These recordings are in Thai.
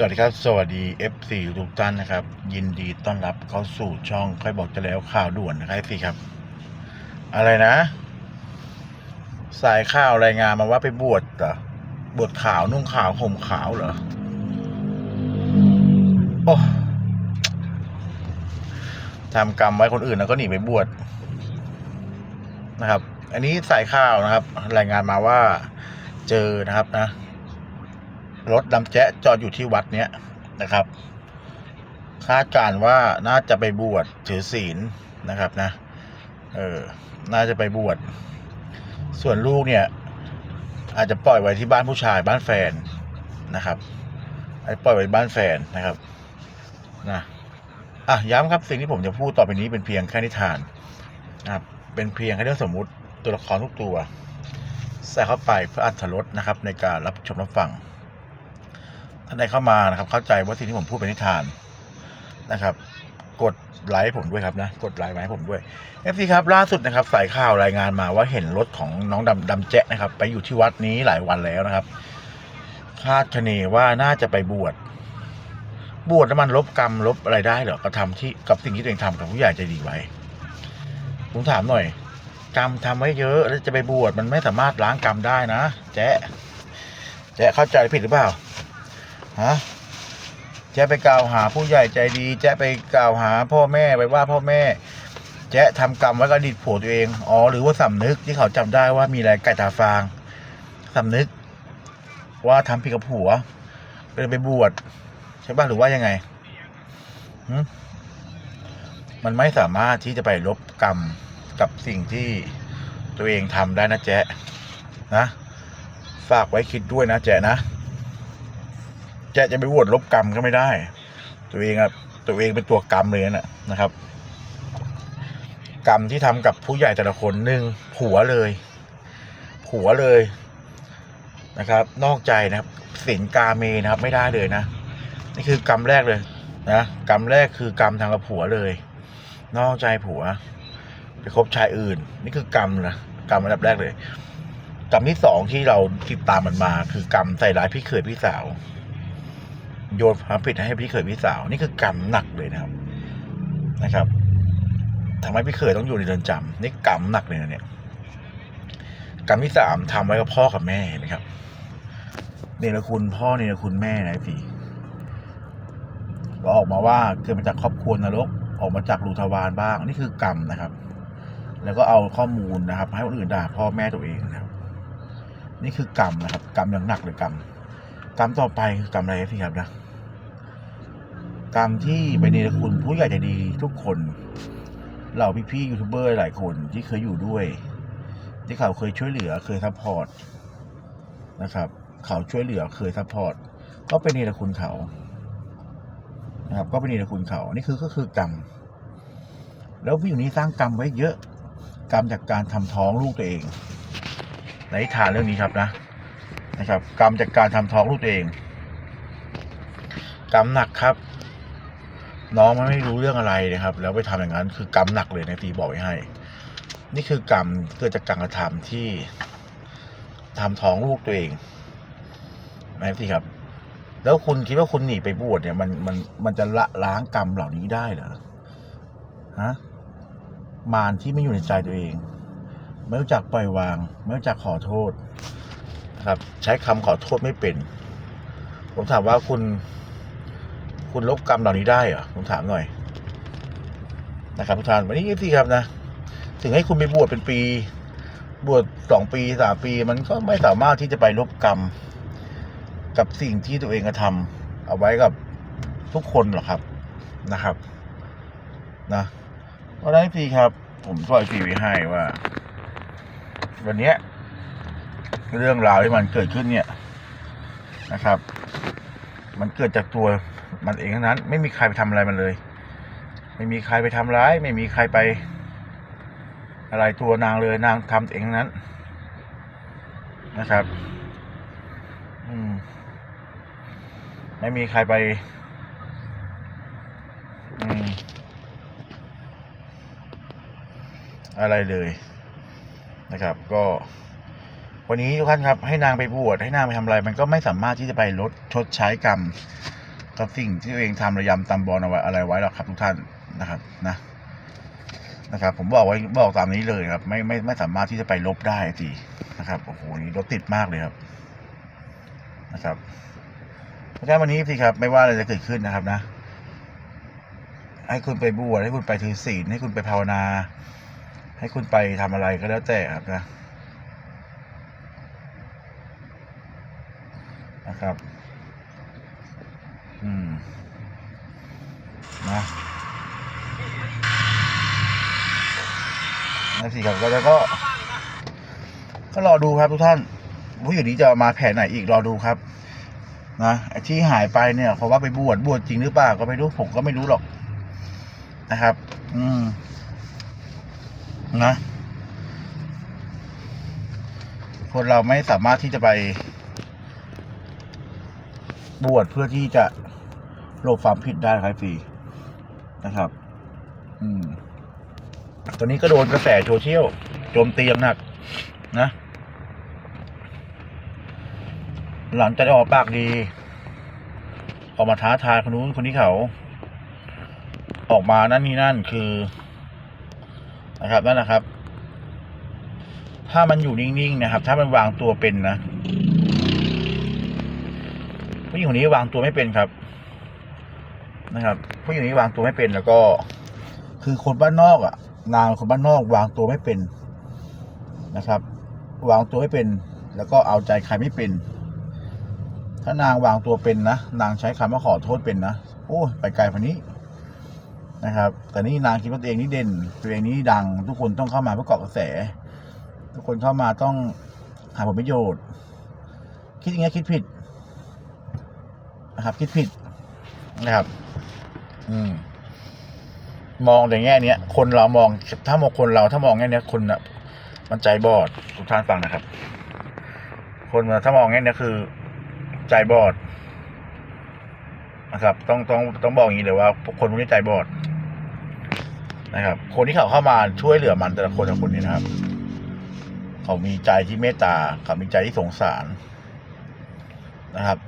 สวัสดีครับ สวัสดี F4 ทุกท่านนะครับ ยินดีต้อนรับเข้าสู่ช่องค่อยบอกจะแล้วข่าวด่วนนะครับ F4 ครับ อะไรนะ สายข่าวรายงานมาว่าไปบวชเหรอบวชขาวนุ่งขาวห่มขาวเหรอโอ้ทำกรรมไว้คนอื่นแล้วก็หนีไปบวชนะครับ อันนี้สายข่าวนะครับ รายงานมาว่าเจอนะครับนะ รถดำแจ๊ะจอดอยู่ที่วัดเนี้ยนะครับคาดการว่าน่าจะไปบวชถือศีลนะครับนะ เออ น่าจะไปบวช ส่วนลูกเนี่ย อาจจะปล่อยไว้ที่บ้านผู้ชายบ้านแฟนนะครับอาจปล่อยไว้บ้านแฟนนะครับ นะ อะย้ำครับสิ่งที่ผมจะพูดต่อไปนี้เป็นเพียงแค่นิทานนะครับ เป็นเพียงแค่เรื่องสมมุติตัวละครทุกตัว ใส่เข้าไปเพื่ออัธรสนะครับ ในการรับชมรับฟัง ท่านใดเข้ามานะครับ เข้าใจว่าสิ่งที่ผมพูดเป็นนิทานนะครับ กดไลค์ผมด้วยครับนะ กดไลค์มาให้ผมด้วยเอฟซีครับล่าสุดนะครับ สายข่าวรายงานมาว่าเห็นรถของน้องดำดำแจ๊ะนะครับ ไปอยู่ที่วัดนี้หลายวันแล้วนะครับ คาดคะเนว่าน่าจะไปบวชบวชแล้วมันลบกรรมลบอะไรได้เหรอกระทำที่กับสิ่งที่ตัวเองทำกับผู้ใหญ่ใจดีไว้ผมถามหน่อย กรรมทำไว้เยอะแล้วจะไปบวชมันไม่สามารถล้างกรรมได้นะแจ๊ะแจ๊ะเข้าใจผิดหรือเปล่า ฮะแจ๊ไปกล่าวหาผู้ใหญ่ใจดี แจ๊ไปกล่าวหาพ่อแม่ไปว่าพ่อแม่ แจ๊ทำกรรมไว้กับอดีตผัวตัวเอง อ๋อ หรือว่าสำนึกที่เขาจำได้ว่ามีอะไรไก่ตาฟางสำนึก ว่าทำผิดกับผัวก็เลยไปบวชใช่ป่ะหรือว่ายังไงมันไม่สามารถที่จะไปลบกรรมกับสิ่งที่ตัวเองทำได้นะแจ๊นะ ฝากไว้คิดด้วยนะแจ๊นะ จะจะไปโวตลบกรรมก็ไม่ได้ ตัวเองอะตัวเองเป็นตัวกรรมเลยนะนะครับ กรรมที่ทำกับผู้ใหญ่แต่ละคนหนึ่งผัวเลยผัวเลยนะครับ นอกใจนะครับสินกาเมนะครับ ไม่ได้เลยนะนี่คือกรรมแรกเลยนะกรรมแรกคือกรรมทางกับผัวเลย นอกใจผัว ไปคบชายอื่น นี่คือกรรมนะกรรมอันดับแรกเลย กรรมที่สองที่เราติดตามมันมา คือกรรมใส่ร้ายพี่เขยพี่สาว โยนความผิดให้พี่เขยพี่สาว นี่คือกรรมหนักเลยนะครับ นะครับทำให้พี่เขยต้องอยู่ในเรือนจำนี่กรรมหนักเลยนะเนี่ยกรรมที่สามทำไว้กับพ่อกับแม่นะครับเนรคุณพ่อเนรคุณแม่นะพี่ก็ออกมาว่าเกิดมาจากครอบครัวนรกออกมาจากรูทวารบ้าง นี่คือกรรมนะครับ แล้วก็เอาข้อมูลนะครับ ให้คนอื่นด่าพ่อแม่ตัวเองนะครับ นี่คือกรรมนะครับ กรรมอย่างหนักเลยกรรม กรรมต่อไปคือกรรมอะไรพี่ครับนะกรรมที่ไปเนรคุณผู้ใหญ่ใจดีทุกคนเหล่าพี่ๆยูทูบเบอร์หลายคนที่เคยอยู่ด้วย ที่เขาเคยช่วยเหลือเคยซัพพอร์ตนะครับเขาช่วยเหลือเคยซัพพอร์ตก็เป็นเนรคุณเขานะครับ ก็เป็นเนรคุณเขานี่คือก็คือกรรมแล้วผู้หญิงนี้สร้างกรรมไว้เยอะ กรรมจากการทำท้องลูกตัวเองในนิทานเรื่องนี้ครับนะ นะครับ กรรมจากการทำท้องลูกตัวเอง กรรมหนักครับ น้องมันไม่รู้เรื่องอะไรนะครับ แล้วไปทำอย่างนั้น คือกรรมหนักเลยนะตีบอกไว้ให้ นี่คือกรรมเกิดจากการกระทำที่ทำท้องลูกตัวเองนะพี่ครับ แล้วคุณคิดว่าคุณหนีไปบวชเนี่ยมันมันมันจะละล้างกรรมเหล่านี้ได้เหรอฮะมารที่ไม่อยู่ในใจตัวเอง ไม่รู้จักปล่อยวาง ไม่รู้จักขอโทษ นะครับ ใช้คำขอโทษไม่เป็น ผมถามว่าคุณ คุณลบกรรมเหล่านี้ได้เหรอผมถามหน่อย นะครับทุกท่านวันนี้สิครับนะ ถึงให้คุณไปบวชเป็นปี บวชสองปีสามปี มันก็ไม่สามารถที่จะไปลบกรรม กับสิ่งที่ตัวเองกระทำเอาไว้กับทุกคนหรอกครับนะครับ นะเพราะนั้นพี่ครับ ผมปล่อยฟีไว้ให้ว่า วันเนี้ย เรื่องราวที่มันเกิดขึ้นเนี่ยนะครับ มันเกิดจากตัวมันเองทั้งนั้น ไม่มีใครไปทำอะไรมันเลย ไม่มีใครไปทำร้าย ไม่มีใครไป อะไรตัวนางเลยนางทำเองทั้งนั้นนะครับ อืม ไม่มีใครไป อืม อะไรเลยนะครับ ก็ วันนี้ทุกท่านครับให้นางไปบวชให้นางไปทำอะไร มันก็ไม่สามารถที่จะไปลดชดใช้กรรมกับสิ่งที่ตัวเองทำระยำตำบอลเอาไว้อะไรไว้หรอกครับ ทุกท่านนะครับนะนะครับ ผมบอกไว้บอกตามนี้เลยครับ ไม่ไม่ไม่สามารถที่จะไปลบได้ทีนะครับโอ้โหนี่รถติดมากเลยครับนะครับเพราะฉะนั้นวันนี้สิครับ ไม่ว่าอะไรจะเกิดขึ้นนะครับนะ ให้คุณไปบวชให้คุณไปถือศีลให้คุณไปภาวนา ให้คุณไปทำอะไรก็แล้วแต่ครับนะ นะครับ อืม นะนั่นสิครับก็แล้วก็ ก็รอดูครับทุกท่านผู้อยู่นี้จะมาแผนไหนอีกรอดูครับ นะไอ้ที่หายไปเนี่ยเพราะว่าไปบวชบวชจริงหรือเปล่าก็ไม่รู้ผมก็ไม่รู้หรอกนะครับ อืม นะ คนเราไม่สามารถที่จะไป บวชเพื่อที่จะหลบความผิดได้ครับฟรีนะครับ อืม ตอนนี้ก็โดนกระแสโซเชียลโจมตีอย่างหนัก นะ หลังจากได้ออกปากดี ออกมาท้าทายคนนู้นคนนี้เขา ออกมานั่นนี่นั่นคือ นะครับนั่นนะครับ ถ้ามันอยู่นิ่งๆนะครับ ถ้ามันวางตัวเป็นนะ ผู้หญิงคนนี้วางตัวไม่เป็นครับนะครับ ผู้หญิงคนนี้วางตัวไม่เป็นแล้วก็ คือคนบ้านนอกอะ นางคนบ้านนอกวางตัวไม่เป็นนะครับ วางตัวไม่เป็น แล้วก็เอาใจใครไม่เป็น ถ้านางวางตัวเป็นนะนางใช้คำว่าขอโทษเป็นนะโอ้ไปไกลกว่านี้นะครับ แต่นี่นางคิดว่าตัวเองนี่เด่น ตัวเองนี่ดัง ทุกคนต้องเข้ามาเพื่อเกาะกระแส ทุกคนเข้ามาต้องหาผลประโยชน์ คิดอย่างเงี้ยคิดผิด นะครับ คิดผิดนะครับ อืม มองในแง่เนี้ยคนเรามองถ้ามองคนเราถ้ามองแง่เนี้ยคนอะ มันใจบอดทุกท่านฟังนะครับ คนมาถ้ามองแง่เนี้ยคือ ใจบอดนะครับ ต้องต้องต้องบอกอย่างนี้เลยว่าคนพวกนี้ใจบอดนะครับ คนที่เขาเข้ามาช่วยเหลือมันแต่ละคนแต่ละคนนี้นะครับ เขามีใจที่เมตตาเขามีใจที่สงสารนะครับ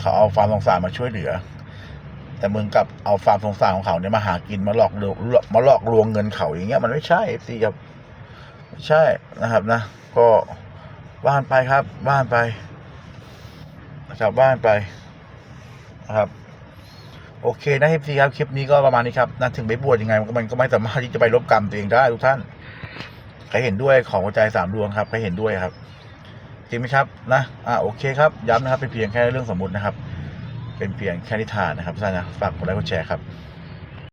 เขาเอาความสงสารมาช่วยเหลือ แต่มึงกลับเอาความสงสารของเขาเนี่ยมาหากินมาหลอกลวงมาหลอกลวงเงินเขาอย่างเงี้ย มันไม่ใช่สิครับไม่ใช่นะครับนะ ก็ว่านไปครับว่านไปนะครับว่านไปนะครับโอเคนะทีครับคลิปนี้ก็ประมาณนี้ครับนะถึงไปบวชยังไงมันก็มันก็ไม่สามารถที่จะไปลบกรรมตัวเองได้ทุกท่านใครเห็นด้วยของหัวใจสามดวงครับใครเห็นด้วยครับ จริงไหมครับนะอ่าโอเคครับย้ำนะครับเป็นเพียงแค่เรื่องสมมตินะครับ เป็นเพียงแค่นิทานนะครับท่านนะฝากกดไลค์กดแชร์ครับ